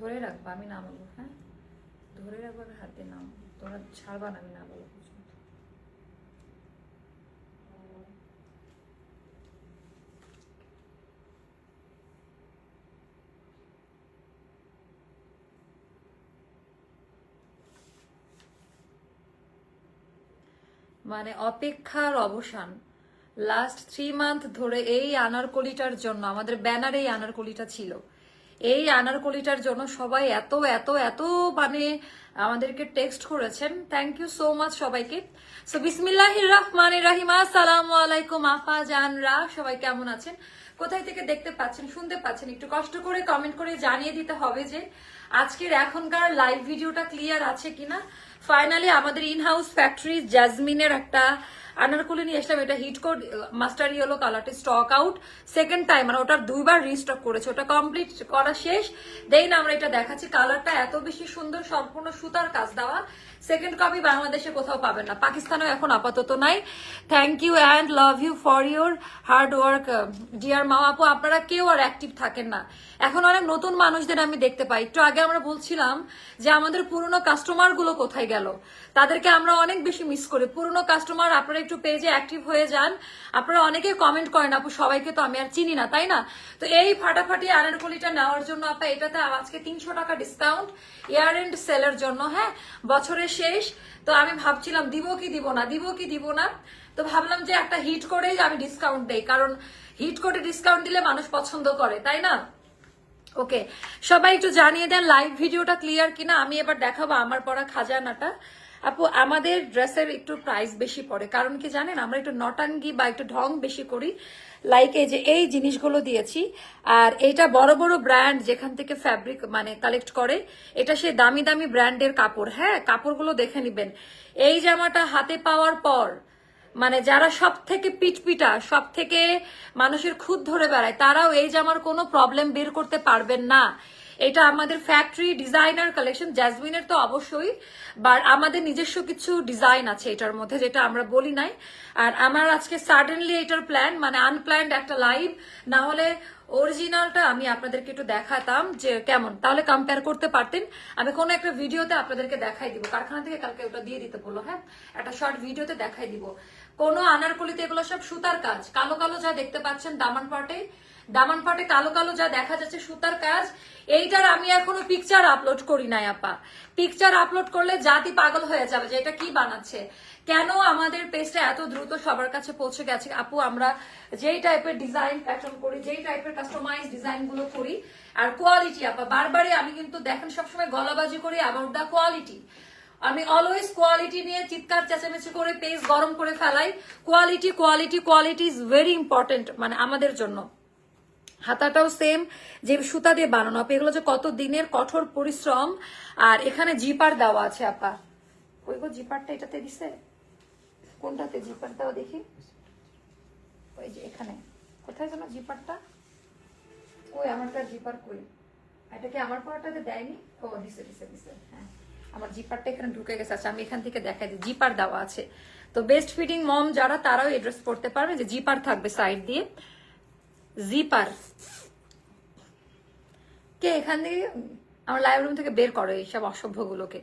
ধরে রাখব, আমি নামাবো হ্যাঁ? ধরে রাখব আমি হাতে নাম, তোমরা ছাড়বা না, আমি না বলো পর্যন্ত মানে অপেক্ষার অবসান। লাস্ট থ্রি মান্থ ধরে এই আনারকলিটার জন্য, আমাদের ব্যানারে এই আনারকলিটা ছিল। এই আনারকলিটার জন্য সবাই এত এত এত মানে আমাদেরকে টেক্সট করেছেন। থ্যাংক ইউ সো মাচ সবাইকে। সো বিসমিল্লাহ রহমান রাহিম। আসসালামু আলাইকুম, আফা জানরা, সবাই কেমন আছেন? কোথায় থেকে দেখতে পাচ্ছেন, শুনতে পাচ্ছেন? একটু কষ্ট করে কমেন্ট করে জানিয়ে দিতে হবে যে, আজকের এখনকার লাইভ ভিডিওটা ক্লিয়ার আছে কিনা? ফাইনালি আমাদের ইন হাউস ফ্যাক্টরি জ্যাজমিনের একটা আনারকুলি নিয়ে এসলাম এটা হিট কোড মাস্টার ইয়েলো কালারটি স্টক আউট সেকেন্ড টাইম মানে ওটা দুইবার রিস্টক করেছে, ওটা কমপ্লিট করা শেষ। দেন আমরা এটা দেখাচ্ছি কালারটা এত বেশি সুন্দর, সম্পূর্ণ সুতার কাজ দেওয়া। সেকেন্ড কপি বাংলাদেশে কোথাও পাবেন না। পাকিস্তানেও এখন আপাতত নাই। Thank you and love you for your hard work dear মা আপু। আপনারা কেউ আর অ্যাক্টিভ থাকেন না। এখন অনেক নতুন মানুষদের আমি দেখতে পাই। একটু আগে আমরা বলছিলাম যে আমাদের পুরনো কাস্টমারগুলো কোথায় গেল? তাদেরকে আমরা অনেক বেশি মিস করি। পুরনো কাস্টমার আপনারা একটু পেজে অ্যাক্টিভ হয়ে যান। আপনারা অনেকে কমেন্ট করেন, আপু, সবাইকে তো আমি আর চিনি না, তাই না? তো এই ফাটাফাটি আনারকলিটা নেওয়ার জন্য আপা এটাতে আজকে তিনশো টাকা ডিসকাউন্ট ইয়ার এন্ড সেলের জন্য হ্যাঁ? বছরের শেষ। তো আমি ভাবছিলাম, দিব কি দিব না, দিব কি দিব না? তো ভাবলাম যে একটা হিট করেই আমি ডিসকাউন্ট দেই, কারণ হিট করে ডিসকাউন্ট দিলে মানুষ পছন্দ করে, তাই না? ওকে সবাই একটু জানিয়ে দেন লাইভ ভিডিওটা ক্লিয়ার কিনা, আমি এবার দেখাবো আমার পড়া খাজানাটা। আপু, আমাদের ড্রেসের একটু প্রাইস বেশি পড়ে। কারণ কি জানেন, আমরা একটু নটাঙ্গি বা একটু ঢং বেশি করি। লাইক এই যে এই জিনিসগুলো দিয়েছি। আর এইটা বড় বড় ব্র্যান্ড যেখান থেকে ফ্যাব্রিক মানে কালেক্ট করে, এটা সে দামি দামি ব্র্যান্ডের কাপড়। হ্যাঁ কাপড়গুলো দেখে নিবেন। এই জামাটা হাতে পাওয়ার পর মানে যারা সব থেকে পিটপিটা সব থেকে মানুষের খুদ ধরে বেড়ায়, তারাও এই জামার কোনো প্রবলেম বের করতে পারবেন না। এটা আমাদের ফ্যাক্টরি ডিজাইনার কালেকশন জ্যাসমিনের তো অবশ্যই বা আমাদের নিজস্ব কিছু ডিজাইন আছে এটার মধ্যে যেটা আমরা বলি নাই। আর আমার আজকে সাডেনলি এটার প্ল্যান মানে আনপ্ল্যান্ড একটা লাইভ না হলে অরিজিনালটা আমি আপনাদেরকে একটু দেখাতাম যে কেমন। তাহলে কম্পেয়ার করতে পারতেন। আমি কোনো একটা ভিডিওতে আপনাদেরকে দেখাই দিব। কারখানা থেকে কালকে ওটা দিয়ে দিতে বলল হ্যাঁ? একটা শর্ট ভিডিওতে দেখাই দিব। কোনো আনারকলিতে এগুলো সব সুতার কাজ। কালো কালো যা দেখতে পাচ্ছেন দামান পাটে দামান পাটে কালো কালো যা দেখা যাচ্ছে সুতার কাজ, এইটার আমি এখনও পিকচার আপলোড করি নাই, আপা। পিকচার আপলোড করলে জাতি পাগল হয়ে যাবে যে এটা কি বানাচ্ছে। কেন আমাদের পেজটা এত দ্রুত সবার কাছে পৌঁছে গেছে? আপু, আমরা যেই টাইপের ডিজাইন প্যাটার্ন করি, যেই টাইপের কাস্টমাইজ ডিজাইনগুলো করি, আর কোয়ালিটি আপা, বারবারই আমি কিন্তু দেখেন সবসময় গলাবাজি করি অ্যাবাউট দ্য কোয়ালিটি আমি অলওয়েজ কোয়ালিটি নিয়ে চিৎকার, চেঁচামেচি করে পেজ গরম করে ফেলাই। Quality quality quality is very important মানে আমাদের জন্য। হাতাটাও সেম যে সুতা দিয়ে বানানো। আপা, এগুলো যে কত দিনের কঠোর পরিশ্রম। আর এখানে জিপার দেওয়া আছে, আপা। ওই গো, জিপারটা এটাতে দিছে? কোনটাতে? জিপার দেওয়া দেখি। ওই যে এখানে। কোথায় যেন জিপারটা? কই, আমারটা জিপার কই? এটা কি আমার পড়াটাতে দেয়নি? ও, দিছে দিছে দিছে। হ্যাঁ। আমার জিপারটা এখানে ঢুকে গেছে। আচ্ছা আমি এখান থেকে দেখাই দিই। জিপার দেওয়া আছে। তো বেস্ট ফিটিং মম যারা, তারাও এই ড্রেস পারবে। যে জিপার থাকবে সাইড দিয়ে। জিপার কে, এখান থেকে আমার লাইভ রুম থেকে বের করো এইসব অসভ্যগুলোকে।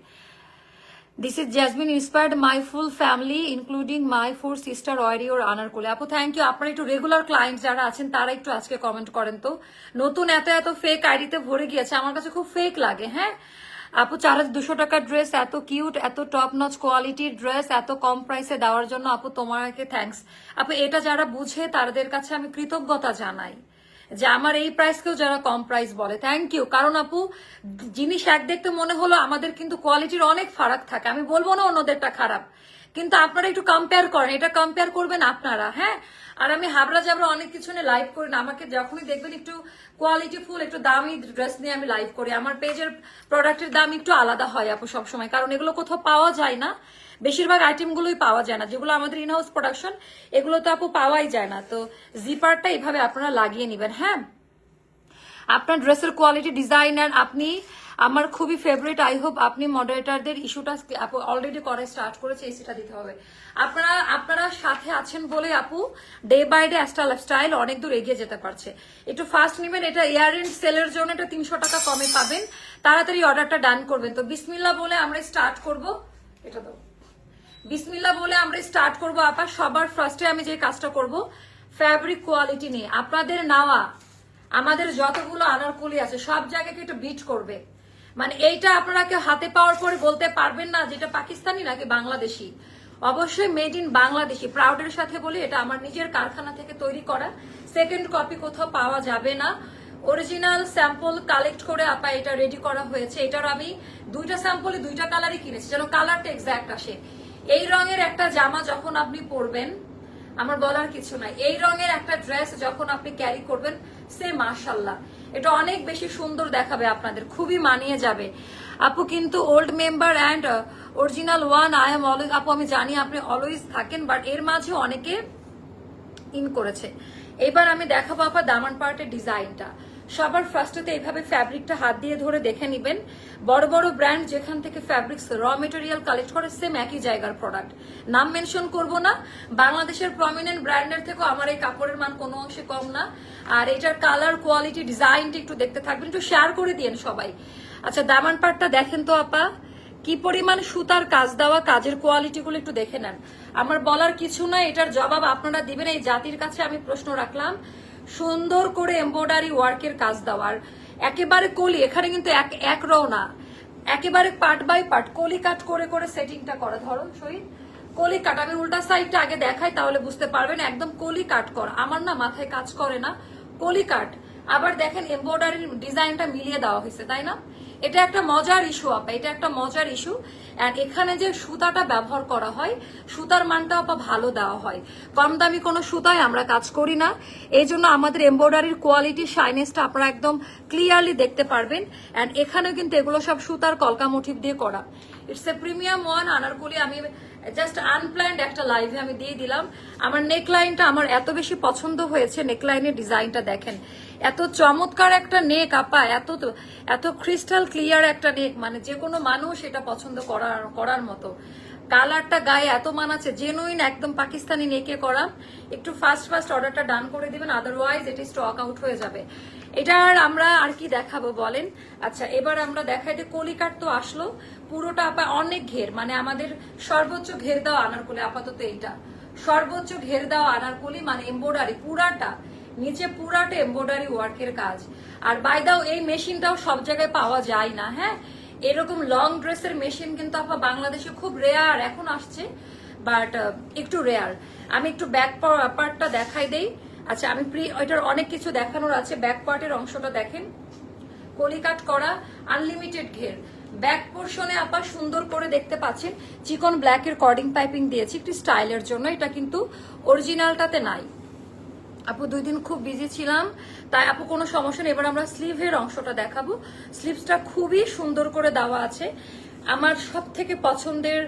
This is Jasmine inspired my full family including my four sister অয়েরি ওর আনার কোলে আপু থ্যাংক ইউ আপনার একটু রেগুলার ক্লায়েন্ট যারা আছেন, তারা একটু আজকে কমেন্ট করেন তো। নতুন এত এত ফেক আইডিতে ভরে গিয়েছে, আমার কাছে খুব ফেক লাগে হ্যাঁ? আপু, চার হাজার দুশো টাকার ড্রেস এত কিউট এত টপ নচ কোয়ালিটির ড্রেস এত কম প্রাইসে দেওয়ার জন্য আপু তোমাকে থ্যাঙ্কস আপু, এটা যারা বুঝে তাদের কাছে আমি কৃতজ্ঞতা জানাই যে আমার এই প্রাইসকেও যারা কম প্রাইস বলে। থ্যাংক ইউ কারণ আপু, জিনিস এক দেখতে মনে হলো আমাদের কিন্তু কোয়ালিটির অনেক ফারাক থাকে। আমি বলব না অন্যদেরটা খারাপ। কিন্তু আপনারা একটু কম্পেয়ার করেন। এটা কম্পেয়ার করবেন আপনারা হ্যাঁ? আর আমি হাবড়া জাবড়া অনেক কিছু নিয়ে লাইভ করি না, আমাকে যখনই দেখবেন একটু কোয়ালিটি ফুল একটু দামি ড্রেস নিয়ে আমি লাইভ করি। আমার পেজের প্রোডাক্টের দাম একটু আলাদা হয় আপু সবসময়, কারণ এগুলো কোথাও পাওয়া যায় না। বেশিরভাগ আইটেমগুলোই পাওয়া যায় না। যেগুলো আমাদের ইনহাউস প্রোডাকশন এগুলো তো আপু পাওয়াই যায় না। তো জিপারটা এইভাবে আপনারা লাগিয়ে নেবেন হ্যাঁ? আপনার ড্রেসের কোয়ালিটি ডিজাইনার আপনি আমার খুবই ফেভারিট আই হোপ আপনি মডারেটারদের ইস্যুটা অলরেডি করে স্টার্ট করেছে এসিটা দিতে হবে। আপনারা আপনারা সাথে আছেন বলে আপু ডে বাই ডে অ্যাস্টাল স্টাইল অনেক দূর এগিয়ে যেতে পারছে। একটু ফাস্ট নেবেন, এটা এয়ার এন্ড সেলের জন্য এটা তিনশো টাকা কমে পাবেন। তাড়াতাড়ি অর্ডারটা ডান করবেন। তো বিসমিল্লা বলে আমরা স্টার্ট করব। এটা দাও। বিসমিল্লা বলে আমরা স্টার্ট করব আপা। সবার ফার্স্টে আমি যে কাজটা করব ফ্যাব্রিক কোয়ালিটি নিয়ে। আপনাদের নেওয়া, আমাদের যতগুলো আনারকুলি আছে, সব জায়গাকে একটু বিট করবে। মানে এইটা আপনারা কেউ হাতে পাওয়ার পরে বলতে পারবেন না যেটা পাকিস্তানি নাকি বাংলাদেশি। অবশ্যই মেড ইন বাংলাদেশি। প্রাউডের সাথে বলি, এটা আমার নিজের কারখানা থেকে তৈরি করা। সেকেন্ড কপি কোথাও পাওয়া যাবে না। অরিজিনাল স্যাম্পল কালেক্ট করে আপা এটা রেডি করা হয়েছে। এটার আমি দুইটা স্যাম্পলে দুইটা কালারই কিনেছি, যেন কালারটা এক্সাক্ট আসে। এই রঙের একটা জামা যখন আপনি পরবেন, আমার বলার কিছু নাই। এই রঙের একটা ড্রেস যখন আপনি ক্যারি করবেন, সে মাশাল্লাহ এটা অনেক বেশি সুন্দর দেখাবে আপনাদের, খুবই মানিয়ে যাবে। আপু কিন্তু old member and original one I am always আপু আমি জানি আপনি অলওয়েজ থাকেন বাট এর মাঝে অনেকে ইন করেছে। এবার আমি দেখাবো আপা দামান পার্টের ডিজাইনটা সবার ফার্স্টেতে এইভাবে ফ্যাব্রিকটা হাত দিয়ে ধরে দেখে নিবেন। বড় বড় ব্র্যান্ড যেখান থেকে ফ্যাব্রিক্স র মেটেরিয়াল কালেক্ট করে সেম একই জায়গার প্রোডাক্ট নাম মেনশন করব না। বাংলাদেশের প্রমিনেন্ট ব্র্যান্ডের থেকেও আমার এই কাপড়ের মান কোনো অংশে কম না। আর এটার কালার কোয়ালিটি ডিজাইনটা একটু দেখতে থাকবেন। একটু শেয়ার করে দিয়েন সবাই। আচ্ছা দামান পাটটা দেখেন তো আপা। কি পরিমাণ সুতার কাজ দেওয়া, কাজের কোয়ালিটি গুলো একটু দেখে নেন। আমার বলার কিছু না এটার জবাব আপনারা দিবেন, এই জাতির কাছে আমি প্রশ্ন রাখলাম। সুন্দর করে এমব্রয়ডারি ওয়ার্কের কাজ দেওয়ার একেবারে কলি, এখানে কিন্তু এক এক রও না। একেবারে পার্ট বাই পার্ট কলি কাট করে করে সেটিংটা করা। ধরো, শহীদ, কলি কাট আমি উল্টা সাইডটা আগে দেখাই, তাহলে বুঝতে পারবেন, একদম কলি কাট কর। আমার না মাথায় কাজ করে না, কলি কাট আবার দেখেন এমব্রয়ডারির ডিজাইনটা মিলিয়ে দেওয়া হয়েছে, তাই না? এটা একটা মজার ইস্যু আপা, এটা একটা মজার ইস্যু অ্যান্ড এখানে যে সুতাটা ব্যবহার করা হয়, সুতার মানটা আপা ভালো দেওয়া হয়। কম দামি কোনো সুতায় আমরা কাজ করি না। এই জন্য আমাদের এমব্রয়ডারির কোয়ালিটি শাইনেসটা আপনারা একদম ক্লিয়ারলি দেখতে পারবেন। অ্যান্ড এখানেও কিন্তু এগুলো সব সুতার কলকা মোটিভ দিয়ে করা। It's a premium one anarkali, আমি জাস্ট আনপ্ল্যান্ড একটা লাইভে আমি দিয়ে দিলাম। আমার নেকলাইনটা আমার এত বেশি পছন্দ হয়েছে নেকলাইনের ডিজাইনটা দেখেন। এত চমৎকার একটা নেক আপা, এত এত ক্রিস্টাল ক্লিয়ার একটা নেক মানে যে কোনো মানুষ এটা পছন্দ করার করার মতো। কালারটা গায়ে এত মানাচ্ছে জেনুইন একদম পাকিস্তানি নেকে করা। একটু ফাস্ট ফাস্ট অর্ডারটা ডান করে দিবেন আদারওয়াইজ এটি স্টক আউট হয়ে যাবে। এটার আমরা আর কি দেখাবো বলেন? আচ্ছা এবার আমরা দেখাই যে কলিকাট তো আসলো। পুরোটা আপা অনেক ঘের মানে আমাদের সর্বোচ্চ ঘের দেওয়া আনারকলি, আপাতত এইটা। সর্বোচ্চ ঘের দেওয়া আনারকলি মানে এম্বোডারি পুরাটা। নিচে পুরাটা এম্বোডারি ওয়ার্কের কাজ। আর বাই দাও এই মেশিনটাও সব জায়গায় পাওয়া যায় না হ্যাঁ? এরকম লং ড্রেসের মেশিন কিন্তু আপা বাংলাদেশে খুব রেয়ার এখন আসছে বাট একটু রেয়ার আমি একটু ব্যাক পার্টটা দেখাই দেই। আচ্ছা আমি প্রি ওইটার অনেক কিছু দেখানোর আছে। ব্যাক পার্টের অংশটা দেখেন। কলিকাট করা আনলিমিটেড ঘের। ব্যাক পোর্শনে আপা সুন্দর করে দেখতে পাচ্ছেন। চিকন ব্ল্যাকের কর্ডিং পাইপিং দিয়েছি। একটু স্টাইলের জন্য। এটা কিন্তু অরিজিনালটাতে নাই। আপু দুই দিন খুব বিজি ছিলাম, তাই আপু কোনো সমস্যা নেই। এবার আমরা স্লিভের অংশটা দেখাবো। স্লিভসটা খুবই সুন্দর করে দেওয়া আছে। আমার সব থেকে পছন্দের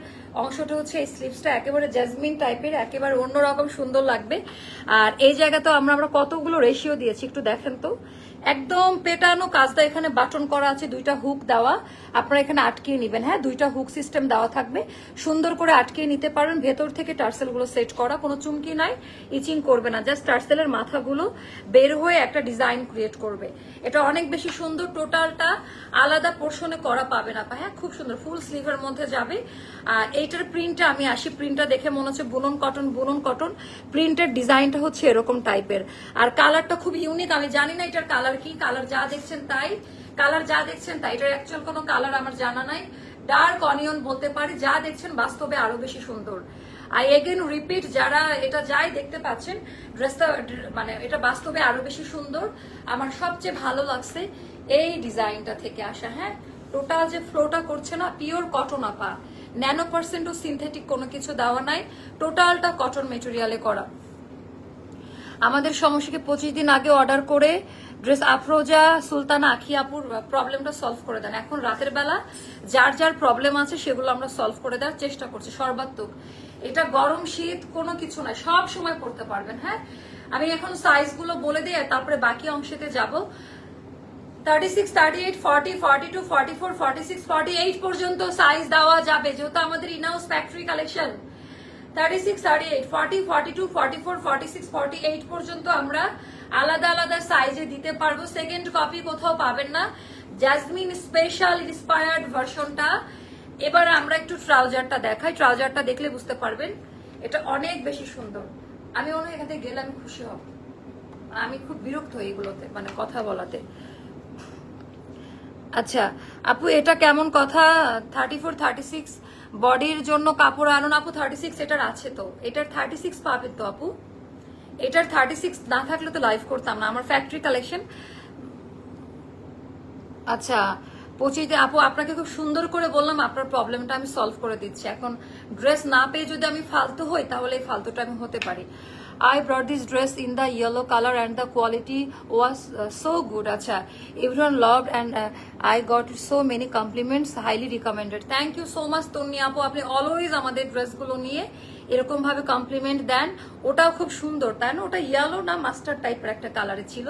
অংশটা হচ্ছে এই স্লিভসটা একেবারে জ্যাসমিন টাইপের একেবারে অন্যরকম সুন্দর লাগবে। আর এই জায়গাতেও আমরা আমরা কতগুলো রেশিও দিয়েছি একটু দেখেন তো। একদম পেটানো কাজটা এখানে বাটন করা আছে, দুইটা হুক দেওয়া। আপনারা এখানে আটকিয়ে নেবেন। হ্যাঁ দুইটা হুক সিস্টেম দেওয়া থাকবে। সুন্দর করে আটকিয়ে নিতে পারেন। ভেতর থেকে টার্সেলগুলো সেট করা, কোনো চুমকি নাই, ইচিং করবে না। জাস্ট টার্সেলের মাথাগুলো বের হয়ে একটা ডিজাইন ক্রিয়েট করবে। এটা অনেক বেশি সুন্দর টোটালটা আলাদা পোর্শনে করা পাবে না হ্যাঁ খুব সুন্দর। ফুল স্লিভের মধ্যে যাবে। আর এইটার প্রিন্টটা আমি আসি। প্রিন্টটা দেখে মনে হচ্ছে বুনন কটন বুনন কটন প্রিন্টের ডিজাইনটা হচ্ছে এরকম টাইপের আর কালারটা খুব ইউনিক আমি জানি না এটার কালার কি? কালার যা দেখছেন তাই। কালার যা দেখছেন তাই। এটার অ্যাকচুয়াল কোনো কালার আমার জানা নাই। ডার্ক অনিয়ন বলতে পারি। যা দেখছেন বাস্তবে আরও বেশি সুন্দর। আই এগেন রিপিট যারা এটা যাই দেখতে পাচ্ছেন ড্রেসটা মানে এটা বাস্তবে আরও বেশি সুন্দর। আমার সবচেয়ে ভালো লাগছে এই ডিজাইনটা থেকে আসা হ্যাঁ? টোটাল যে ফ্লোটা করছে না পিওর কটন আপা। ন্যানো পার্সেন্টও সিনথেটিক কোনো কিছু দেওয়া নাই। টোটালটা কটন মেটেরিয়ালে করা। আমাদের সমস্যাকে পঁচিশ দিন আগে অর্ডার করে ড্রেস আফরোজা, সুলতানা, আখিয়াপুর প্রবলেমটা সলভ করে দেন। এখন রাতের বেলা যার যার প্রবলেম আছে সেগুলো আমরা সলভ করে দেওয়ার চেষ্টা করছি, সর্বাত্মক। এটা গরম, শীত, কোনো কিছু না সব সময় পড়তে পারবেন হ্যাঁ? আমি এখন সাইজগুলো বলে দিয়ে তারপরে বাকি অংশেতে যাব। Thirty six thirty eight forty forty two forty four forty six forty eight পর্যন্ত সাইজ দেওয়া যাবে, যেহেতু আমাদের in house factory collection thirty six thirty eight forty forty two forty four forty six forty eight পর্যন্ত আমরা আলাদা আলাদা সাইজে দিতে পারব। সেকেন্ড কপি কোথাও পাবেন না। জাসমিন স্পেশাল ইন্সপায়ার্ড ভার্সনটা এবার আমরা একটু ট্রাউজারটা দেখাই। ট্রাউজারটা দেখলে বুঝতে পারবেন, এটা অনেক বেশি সুন্দর। আমি মনে এখান থেকে গেলে আমি খুশি হব। আমি খুব বিরক্ত হই এগুলোতে মানে কথা বলাতে। আচ্ছা আপু, এটা কেমন কথা? থার্টি ফোর থার্টি সিক্স বডির জন্য কাপড় আনুন আপু থার্টি সিক্স এটার আছে তো। এটার থার্টি সিক্স পাবেন তো আপু। এটার থার্টি সিক্স না থাকলে তো লাইভ করতাম না, আমার ফ্যাক্টরি কালেকশন আচ্ছা পঁচিশে আপু, আপনাকে খুব সুন্দর করে বললাম, আপনার প্রবলেমটা আমি সলভ করে দিচ্ছি। এখন ড্রেস না পেয়ে যদি আমি ফালতু হই, তাহলে এই ফালতুটা আমি হতে পারি। I brought this dress in the yellow colour and the quality was so good আচ্ছা। Everyone loved and I got so many compliments highly recommended thank you so much Tonni আপু। আপনি অলওয়েজ আমাদের ড্রেসগুলো নিয়ে এরকম ভাবে কমপ্লিমেন্ট দেন। ওটাও খুব সুন্দর, তাই না? ওটা ইয়েলো না মাস্টার টাইপের একটা কালারে ছিল।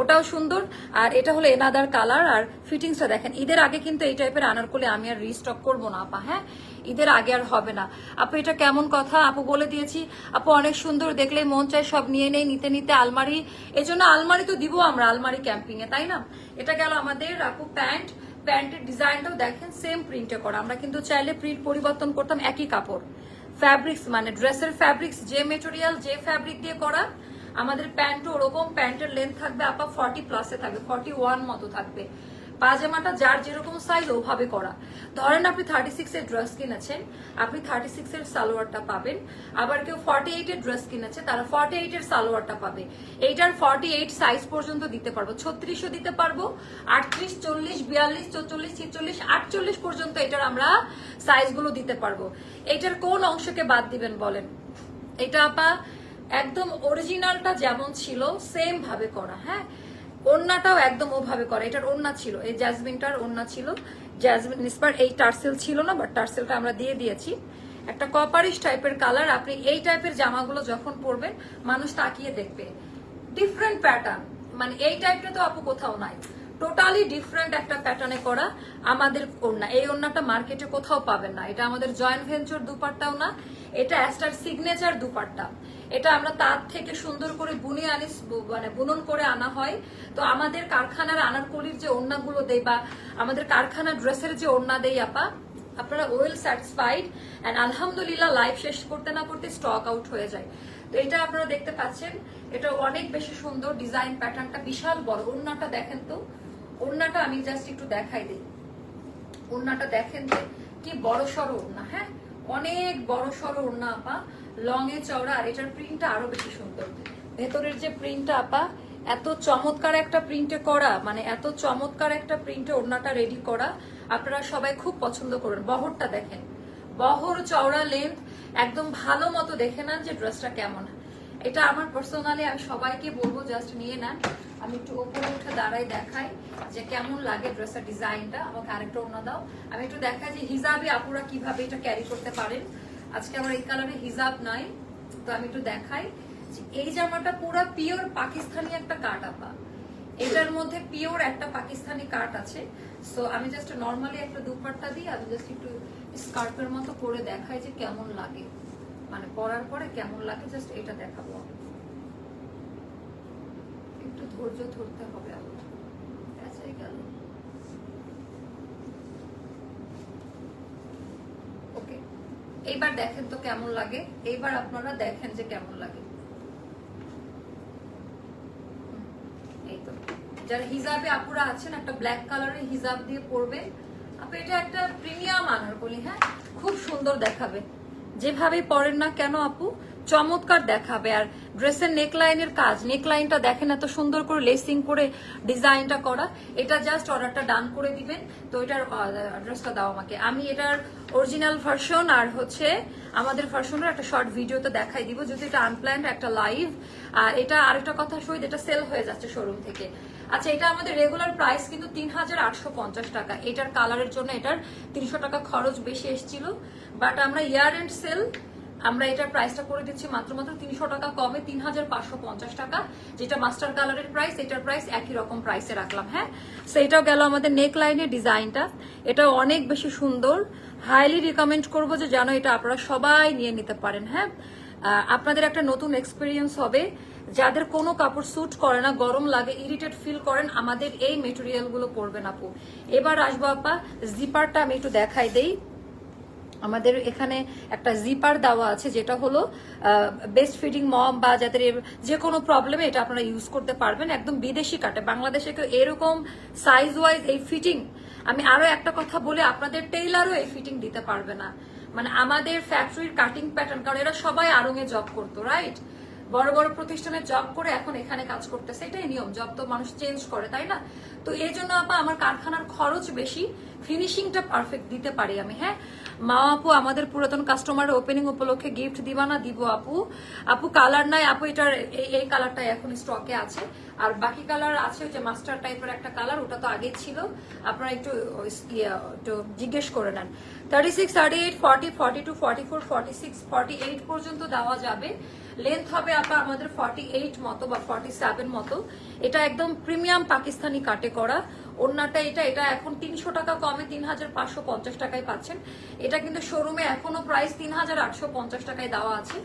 ওটাও সুন্দর। আর এটা হলো এনাদার কালার আর ফিটিংসটা দেখেন। ঈদের আগে কিন্তু এই টাইপের আনারকলি আমি আর রিস্টক করব না, আপা হ্যাঁ? ঈদের আগে আর হবে না। আপু, এটা কেমন কথা? আপু বলে দিয়েছি, আপু অনেক সুন্দর, দেখলে মন চায় সব নিয়ে নেই, নিতে নিতে আলমারি। এই জন্য আলমারি তো দিব আমরা, আলমারি ক্যাম্পিং এ, তাই না? এটা গেল আমাদের, আপু, প্যান্ট। প্যান্টের ডিজাইনটাও দেখেন সেম প্রিন্টে করা। আমরা কিন্তু চাইলে প্রিন্ট পরিবর্তন করতাম একই কাপড়। ফ্যাব্রিক্স মানে ড্রেসের ফ্যাব্রিক্স যে মেটেরিয়াল যে ফ্যাব্রিক দিয়ে করা, আমাদের প্যান্টও ওরকম, প্যান্টের লেন্থ থাকবে, আপা ফর্টি প্লাসে থাকবে ফর্টি ওয়ান মতো থাকবে। পাজামাটা যার যেরকম সাইজ ওভাবে করা। ধরেন আপনি থার্টি সিক্স এর ড্রেস কিনেছেন, আপনি থার্টি সিক্স এর সালোয়ারটা পাবেন। আবার কেউ ফর্টি এইট এর ড্রেস কিনেছে, তারা ফর্টি এইট এর সালোয়ারটা পাবে। এইটার ফর্টি এইট সাইজ পর্যন্ত দিতে পারব। ছত্রিশও দিতে পারব, আটত্রিশ, চল্লিশ, বিয়াল্লিশ, চৌচল্লিশ, ছিচল্লিশ, আটচল্লিশ পর্যন্ত এটার আমরা সাইজগুলো দিতে পারব। এটার কোন অংশকে বাদ দিবেন বলেন? এটা আপা, একদম অরিজিনালটা যেমন ছিল সেম ভাবে করা হ্যাঁ? ওন্নাটাও একদম ওভাবে করা। এটার ওন্না ছিল। এই জ্যাসমিনটার ওন্না ছিল। জ্যাসমিন নিসপার এই টার্সেল ছিল না বাট টার্সেলটা আমরা দিয়ে দিয়েছি। একটা কপারিশ টাইপের কালার আপনি এই টাইপের জামাগুলো যখন পরবেন, মানুষ তাকিয়ে দেখবে। ডিফারেন্ট প্যাটার্ন মানে এই টাইপটা তো আপু কোথাও নাই। টোটালি ডিফারেন্ট একটা প্যাটার্নে করা আমাদের ওড়না। এই ওড়নাটা মার্কেটে কোথাও পাবেন না। এটা আমাদের জয়েন্ট ভেঞ্চার দুপাট্টাও না। এটা অ্যাস্টার সিগনেচার দুপাট্টা। এটা আমরা তার থেকে সুন্দর করে বুনে আনি মানে বুনন করে আনা হয়। তো আমাদের কারখানার আনারকলির যে ওড়নাগুলো দেয় বা আমাদের কারখানা ড্রেসের যে ওড়না দেয় আপা, আপনারা ওয়েল স্যাটিসফাইড অ্যান্ড আলহামদুলিল্লাহ লাইফ শেষ করতে না করতে স্টক আউট হয়ে যায়। তো এটা আপনারা দেখতে পাচ্ছেন, এটা অনেক বেশি সুন্দর ডিজাইন প্যাটার্নটা বিশাল বড়। ওড়নাটা দেখেন তো, ওড়নাটা আমি জাস্ট একটু দেখাই দিই। ওড়নাটা দেখেন যে কি বড় সড়ো ওড়না হ্যাঁ? অনেক বড় সড়ো ওড়না আপা লং এ চওড়া, আর এটার প্রিন্টটা আরও বেশি সুন্দর। ভেতরের যে প্রিন্টটা আপা, এত চমৎকার একটা প্রিন্টে করা মানে এত চমৎকার একটা প্রিন্টে ওড়নাটা রেডি করা, আপনারা সবাই খুব পছন্দ করেন। বহরটা দেখেন। বহর, চওড়া লেন্থ একদম ভালো মতো দেখে নেন যে ড্রেসটা কেমন। এটা আমার পার্সোনালি আমি সবাইকে বলব জাস্ট নিয়ে নেন। আমি একটু ওপরে উঠে দাঁড়াই দেখাই যে কেমন লাগে ড্রেসের ডিজাইনটা। আমাকে আরেকটা ওনা দাও। আমি একটু দেখাই যে হিজাবে আপুরা কীভাবে এটা ক্যারি করতে পারেন। আজকে আমার এই কালারে হিজাব নাই, তো আমি একটু দেখাই এই জামাটা পুরো পিওর পাকিস্তানি একটা কাট আপা। এটার মধ্যে পিওর একটা পাকিস্তানি কাট আছে। সো আমি জাস্ট নর্মালি একটা দুপাট্টা দিই, আমি জাস্ট একটু স্কার্পের মতো করে দেখাই যে কেমন লাগে। মানে পরার পরে কেমন লাগে জাস্ট এটা দেখাবো। আমি একটু ধৈর্য ধরতে হবে গেল। ওকে এইবার দেখেন তো কেমন লাগে। এইবার আপনারা দেখেন যে কেমন লাগে। এই তো। যারা হিজাবে আপুরা আছেন, একটা ব্ল্যাক কালারের হিজাব দিয়ে পরবে আপু এটা একটা প্রিমিয়াম আনার বলি হ্যাঁ? খুব সুন্দর দেখাবে। যেভাবে পরেন না কেন আপু? চমৎকার দেখাবে। আর ড্রেসের নেকলাইনের কাজ নেকলাইনটা দেখেন এত সুন্দর করে লেসিং করে ডিজাইনটা করা। এটা জাস্ট অর্ডারটা ডান করে দিবেন। তো এটার অ্যাড্রেসটা দাও আমাকে। আমি এটার অরিজিনাল ভার্সন আর হচ্ছে আমাদের ভার্সনের একটা শর্ট ভিডিওতে দেখাই দিব। যদি এটা আনপ্ল্যান্ড একটা লাইভ আর এটা আরেকটা কথা সহিত এটা সেল হয়ে যাচ্ছে শোরুম থেকে। আচ্ছা এটা আমাদের রেগুলার প্রাইস কিন্তু তিন হাজার আটশো পঞ্চাশ টাকা। এটার কালারের জন্য এটার তিনশো টাকা খরচ বেশি এসেছিল। বাট আমরা ইয়ার এন্ড সেল আমরা এটার প্রাইসটা করে দিচ্ছি মাত্র মাত্র তিনশো টাকা কমে তিন হাজার পাঁচশো পঞ্চাশ টাকা। যেটা মাস্টার কালারের প্রাইস এটার প্রাইস একই রকম প্রাইসে রাখলাম হ্যাঁ? সো এটাও গেল আমাদের নেক লাইনের ডিজাইনটা। এটা অনেক বেশি সুন্দর। হাইলি রিকমেন্ড করব যে যেন এটা আপনারা সবাই নিয়ে নিতে পারেন হ্যাঁ? আপনাদের একটা নতুন এক্সপিরিয়েন্স হবে। যাদের কোনো কাপড় স্যুট করে না, গরম লাগে ইরিটেট ফিল করেন, আমাদের এই মেটেরিয়ালগুলো পরবেন আপু। এবার আসব আপা জিপারটা আমি একটু দেখাই দেই। আমাদের এখানে একটা জিপার দেওয়া আছে, যেটা হলো বেস্ট ফিডিং মম বা যাদের যে কোনো প্রবলেমে এটা আপনারা ইউজ করতে পারবেন, একদম বিদেশি কাটে বাংলাদেশে কেউ এরকম সাইজ ওয়াইজ এই ফিটিং আমি আরও একটা কথা বলে, আপনাদের টেইলারও এই ফিটিং দিতে পারবে না। মানে আমাদের ফ্যাক্টরির কাটিং প্যাটার্ন কারণ এরা সবাই আরঙে জব করতো রাইট বড় বড় প্রতিষ্ঠানে জব করে এখন এখানে কাজ করতেছে এটাই নিয়ম। জব তো মানুষ চেঞ্জ করে তাই না? তো এই জন্য আপা আমার কারখানার খরচ বেশি ফিনিশিংটা পারফেক্ট দিতে পারি আমি হ্যাঁ? মা আপু আমাদের পুরাতন কাস্টমার ওপেনিং উপলক্ষে গিফট দিবা না? দিব আপু। আপু কালার নাই। আপু এটার এই এই কালারটা এখন স্টকে আছে। আর বাকি কালার আছে ওই যে মাস্টার টাইপের একটা কালার ওটা তো আগেই ছিল। আপনারা একটু ইয়ে, একটু জিজ্ঞেস করে নেন। Thirty six thirty eight forty forty two forty four forty six forty eight পর্যন্ত দেওয়া যাবে। লেন্থ হবে আপা আমাদের ফর্টি এইট মতো বা ফর্টি সেভেন মতো। এটা একদম প্রিমিয়াম পাকিস্তানি কাটে করা। ওড়নাটা এটা এটা এখন তিনশো টাকা কমে তিন হাজার পাঁচশো পঞ্চাশ টাকায় পাচ্ছেন। এটা কিন্তু শোরুমে এখনও প্রাইস তিন হাজার আটশো পঞ্চাশ টাকায় দেওয়া আছে।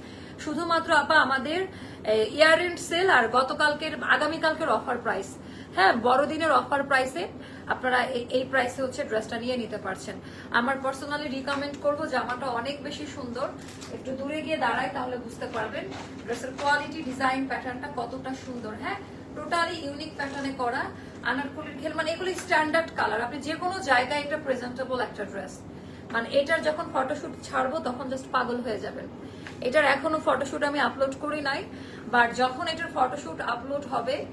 শুধুমাত্র আপা আমাদের ইয়ার এন্ড সেল আর গতকালকের, আগামীকালকের অফার প্রাইস হ্যাঁ বড়দিনের অফার প্রাইসে আপনারা এই- প্রাইসে হচ্ছে ড্রেসটা নিয়ে নিতে পারছেন। আমার পার্সোনালি রিকমেন্ড করব, জামাটা অনেক বেশি সুন্দর। একটু দূরে গিয়ে দাঁড়ায় তাহলে বুঝতে পারবেন ড্রেসের কোয়ালিটি ডিজাইন প্যাটার্নটা কতটা সুন্দর হ্যাঁ? টোটালি ইউনিক প্যাটার্নে করা। আনারকলির খেল মানে এগুলো স্ট্যান্ডার্ড কালার আপনি যে কোনো জায়গায় একটা প্রেজেন্টেবল একটা ড্রেস মানে এটার যখন ফটোশুট ছাড়বো, তখন জাস্ট পাগল হয়ে যাবেন। এটার এখনও ফটোশুট আমি আপলোড করি নাই বাট যখন এটার ফটোশুট আপলোড হবে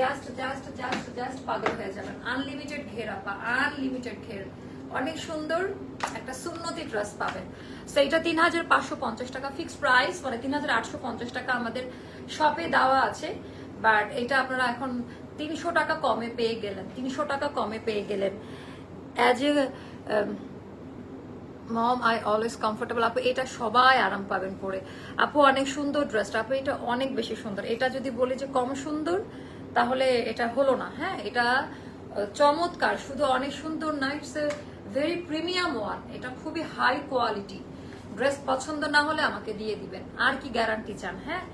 জাস্ট জাস্ট জাস্ট জাস্ট পাগল হয়ে যাবেন। আনলিমিটেড ঘের, আপা আনলিমিটেড ঘের। অনেক সুন্দর একটা সুন্নতি ড্রেস পাবেন। সো এটা তিন হাজার পাঁচশো পঞ্চাশ টাকা ফিক্সড প্রাইস মানে তিন হাজার আটশো পঞ্চাশ টাকা আমাদের শপে দেওয়া আছে। বাট এটা আপনারা এখন তিনশো টাকা কমে পেয়ে গেলেন, তিনশো টাকা কমে পেয়ে গেলেন। As a mom I always comfortable আপু, এটা সবাই আরাম পাবেন পরে। আপু, অনেক সুন্দর ড্রেসটা আপু, এটা অনেক বেশি সুন্দর। এটা যদি বলি যে কম সুন্দর তাহলে এটা হলো না। হ্যাঁ এটা চমৎকার। শুধু অনেক সুন্দর না it's a very premium one এটা খুবই হাই কোয়ালিটি ড্রেস পছন্দ না হলে আমাকে দিয়ে দিবেন। আর কি গ্যারান্টি চান? হ্যাঁ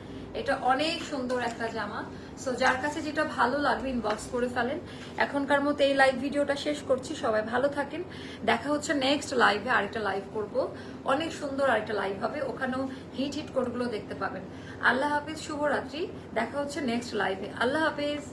এটা অনেক সুন্দর একটা জামা। সো যার কাছে যেটা ভালো লাগবে ইনবক্স করে ফেলেন। এখনকার মতো এই লাইভ ভিডিওটা শেষ করছি। সবাই ভালো থাকেন। দেখা হচ্ছে নেক্সট লাইভে আরেকটা লাইভ করব। অনেক সুন্দর আরেকটা লাইভ হবে। ওখানেও হিট হিট কোডগুলো দেখতে পাবেন। আল্লাহ হাফিজ, শুভরাত্রি। দেখা হচ্ছে নেক্সট লাইভে আল্লাহ হাফিজ।